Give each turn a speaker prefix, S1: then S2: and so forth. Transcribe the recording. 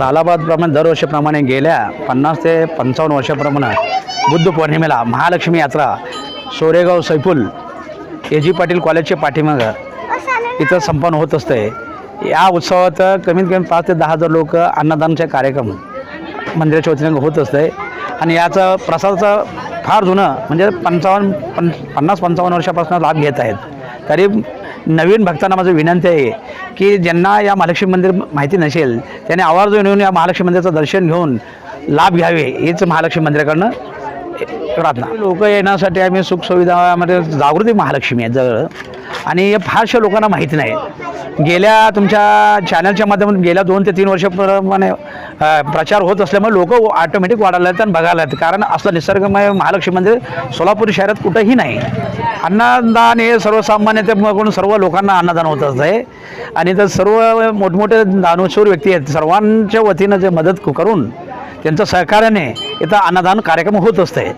S1: सालाबादप्रमाणे दरवर्षीप्रमाणे गेल्या पन्नास ते पंचावन्न वर्षाप्रमाणे बुद्ध पौर्णिमेला महालक्ष्मी यात्रा सोरेगाव सैफुल ए जी पाटील कॉलेजचे पाठीमागं इथं संपन्न होत असते. या उत्सवात कमीत कमी पाच ते दहा हजार लोक अन्नदानचे कार्यक्रम मंदिराच्या वतीने होत असते. आणि याचा प्रसादाचा फार जुनं म्हणजे पंचावन्न पन पन्नास पंचावन्न वर्षापासून लाभ घेत आहेत. तरी नवीन भक्तांना माझं विनंती आहे की ज्यांना या महालक्ष्मी मंदिर माहिती नसेल त्याने आवर्जून येऊन या महालक्ष्मी मंदिराचं दर्शन घेऊन लाभ घ्यावे हेच महालक्ष्मी मंदिराकडनं प्रार्थना. लोक येण्यासाठी आम्ही सुखसुविधामध्ये जागृती महालक्ष्मी आहे जवळ. आणि हे फारशा लोकांना माहिती नाही. गेल्या तुमच्या चॅनलच्या माध्यमातून गेल्या दोन ते तीन वर्षाप्रमाणे प्रचार होत असल्यामुळे लोक ऑटोमॅटिक वाढायला आहेत आणि बघायला आहेत कारण असलं निसर्गमय महालक्ष्मी मंदिर सोलापूर शहरात कुठंही नाही. अन्नदान हे सर्वसामान्य ते कडून सर्व लोकांना अन्नदान होत असतं आणि तर सर्व मोठमोठे दानशूर व्यक्ती आहेत. सर्वांच्या वतीनं जे मदत करून त्यांचं सहकार्याने इथं अन्नदान कार्यक्रम होत असते